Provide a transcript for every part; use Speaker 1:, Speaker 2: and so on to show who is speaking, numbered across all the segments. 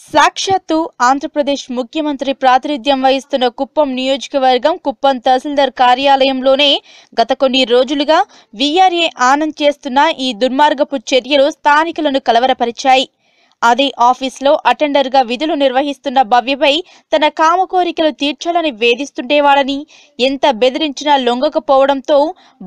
Speaker 1: సాక్షాత్తు ఆంధ్రప్రదేశ్ ముఖ్యమంత్రి ప్రాతినిధ్యం వహిస్తున్న కుప్పం నియోజకవర్గం కుప్పం తహసీల్దార్ కార్యాలయంలోనే గత కొన్ని రోజులుగా వీఆర్ఏ ఆనంద్ చేస్తున్న ఈ దుర్మార్గపు చర్యలు స్థానికులను కలవరపరిచాయి. అదే ఆఫీస్లో అటెండర్గా విధులు నిర్వహిస్తున్న భవ్యపై తన కామ కోరికలు తీర్చాలని వేధిస్తుండేవాడని ఎంత బెదిరించినా లొంగకపోవడంతో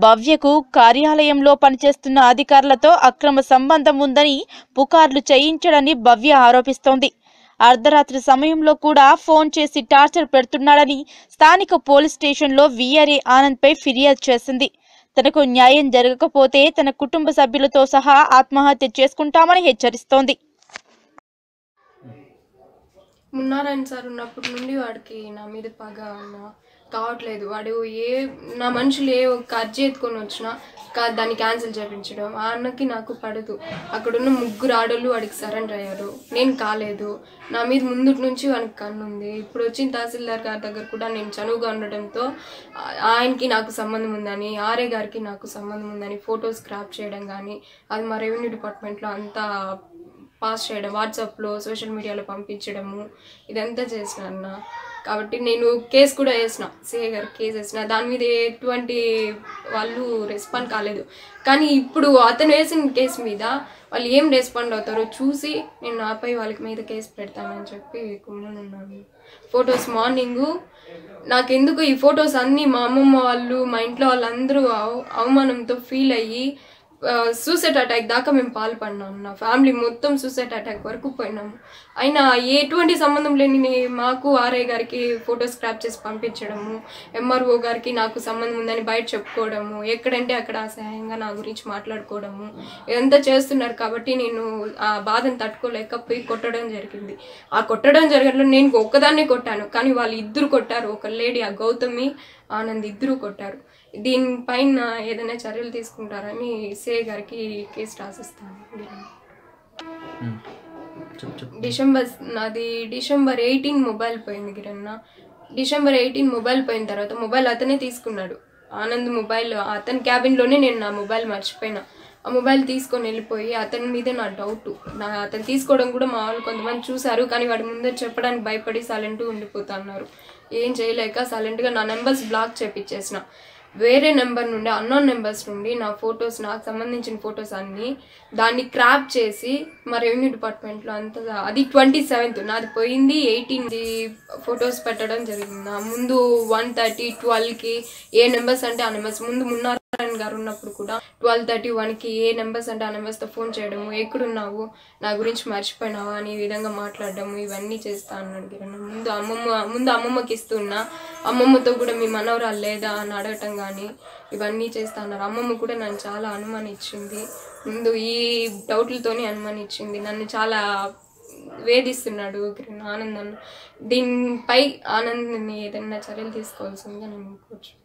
Speaker 1: భవ్యకు కార్యాలయంలో పనిచేస్తున్న అధికారులతో అక్రమ సంబంధం ఉందని పుకార్లు చేయించడని భవ్య ఆరోపిస్తోంది. అర్ధరాత్రి సమయంలో కూడా ఫోన్ చేసి టార్చర్ పెడుతున్నాడని స్థానిక పోలీస్ స్టేషన్లో వీఆర్ఏ ఆనంద్పై ఫిర్యాదు చేసింది. తనకు న్యాయం జరగకపోతే తన కుటుంబ సభ్యులతో సహా ఆత్మహత్య చేసుకుంటామని హెచ్చరిస్తోంది.
Speaker 2: మున్నారాయణ సార్ ఉన్నప్పటి నుండి వాడికి నా మీద పగ నా కావట్లేదు వాడు ఏ నా మనుషులు ఏ ఒక్క ఎత్తుకొని వచ్చినా కా దాన్ని క్యాన్సిల్ చేయించడం ఆ అన్నకి నాకు పడదు. అక్కడున్న ముగ్గురు ఆడోళ్ళు వాడికి సరెండర్ అయ్యారు. నేను కాలేదు. నా మీద ముందు నుంచి వానికి కన్ను ఉంది ఇప్పుడు వచ్చిన తహసీల్దార్ గారి దగ్గర కూడా నేను చనువుగా ఉండడంతో ఆయనకి నాకు సంబంధం ఉందని ఆర్ఏ గారికి నాకు సంబంధం ఉందని ఫొటోస్ క్రాప్ చేయడం కానీ అది మా రెవెన్యూ డిపార్ట్మెంట్లో అంతా పాస్ చేయడం వాట్సాప్లో సోషల్ మీడియాలో పంపించడము ఇదంతా చేసిన అన్న. కాబట్టి నేను కేసు కూడా వేసిన సిఏ గారు కేసు వేసిన. దాని మీద ఎటువంటి వాళ్ళు రెస్పాండ్ కాలేదు. కానీ ఇప్పుడు అతను వేసిన కేసు మీద వాళ్ళు ఏం రెస్పాండ్ అవుతారో చూసి నేను నాపై వాళ్ళకి మీద కేసు పెడతానని చెప్పి ఉన్నాను. ఫొటోస్ మార్నింగు నాకెందుకు ఈ ఫొటోస్ అన్నీ మా అమ్మమ్మ వాళ్ళు మా ఇంట్లో వాళ్ళందరూ అవమానంతో ఫీల్ అయ్యి సూసైడ్ అటాక్ దాకా మేము పాల్పడినాం నా ఫ్యామిలీ మొత్తం సూసైడ్ అటాక్ వరకు పోయినాము అయినా ఎటువంటి సంబంధం లేని మాకు ఆర్ఐ గారికి ఫోటో స్క్రాప్ చేసి పంపించడము ఎంఆర్ఓ గారికి నాకు సంబంధం ఉందని బయట చెప్పుకోవడము ఎక్కడంటే అక్కడ అసహాయంగా నా గురించి మాట్లాడుకోవడము ఇదంతా చేస్తున్నారు కాబట్టి నేను ఆ బాధను తట్టుకోలేక పోయి కొట్టడం జరిగింది. ఆ కొట్టడం జరగడంలో నేను ఒక్కదాన్నే కొట్టాను కానీ వాళ్ళు ఇద్దరు కొట్టారు. ఒక లేడీ ఆ గౌతమి ఆనంద్ ఇద్దరు కొట్టారు. దీనిపైన ఏదైనా చర్యలు తీసుకుంటారని సే గారికి కేసు రాసిస్తాను. డిసెంబర్ నాది డిసెంబర్ ఎయిటీన్ మొబైల్ పోయింది గిరన్న డిసెంబర్ ఎయిటీన్ మొబైల్ పోయిన తర్వాత మొబైల్ అతనే తీసుకున్నాడు. ఆనంద్ మొబైల్ అతని క్యాబిన్లోనే నేను నా మొబైల్ మర్చిపోయినా. ఆ మొబైల్ తీసుకొని వెళ్ళిపోయి అతని మీద నా డౌట్ నా అతను తీసుకోవడం కూడా మా వాళ్ళు కొంతమంది చూశారు కానీ వాడి ముందే చెప్పడానికి భయపడి సైలెంట్గా ఉండిపోతా అన్నారు ఏం చేయలేక సైలెంట్గా నా నెంబర్స్ బ్లాక్ చేపించేసిన వేరే నెంబర్ నుండి అన్నోన్ నెంబర్స్ నుండి నా ఫొటోస్ నాకు సంబంధించిన ఫొటోస్ అన్నీ దాన్ని క్రాప్ చేసి మా రెవెన్యూ డిపార్ట్మెంట్లో అంత అది ట్వంటీ సెవెంత్ నాది పోయింది ఎయిటీన్ ఫొటోస్ పెట్టడం జరిగింది. నా ముందు వన్ థర్టీ ట్వెల్వ్కి ఏ నెంబర్స్ అంటే ఆ నెంబర్స్ ముందు నారాయణ గారు ఉన్నప్పుడు కూడా ట్వెల్వ్ థర్టీ వన్కి ఏ నెంబర్స్ అంటే ఆ నెంబర్స్తో ఫోన్ చేయడము ఎక్కడున్నావు? నా గురించి మర్చిపోయినావా? అని ఈ విధంగా మాట్లాడడము ఇవన్నీ చేస్తా అన్నాడు కిరణ్. ముందు అమ్మమ్మ ముందు అమ్మమ్మకి ఇస్తున్నా. అమ్మమ్మతో కూడా మీ మనవరాలు లేదా అని అడగటం కానీ ఇవన్నీ చేస్తా అన్నారు. అమ్మమ్మ కూడా నన్ను చాలా అనుమానించింది. ముందు ఈ డౌట్లతోనే అనుమానించింది. నన్ను చాలా వేధిస్తున్నాడు కిరణ్ ఆనంద్. దీనిపై ఆనంద్ని ఏదైనా చర్యలు తీసుకోవాల్సిందిగా నేను కోరుచు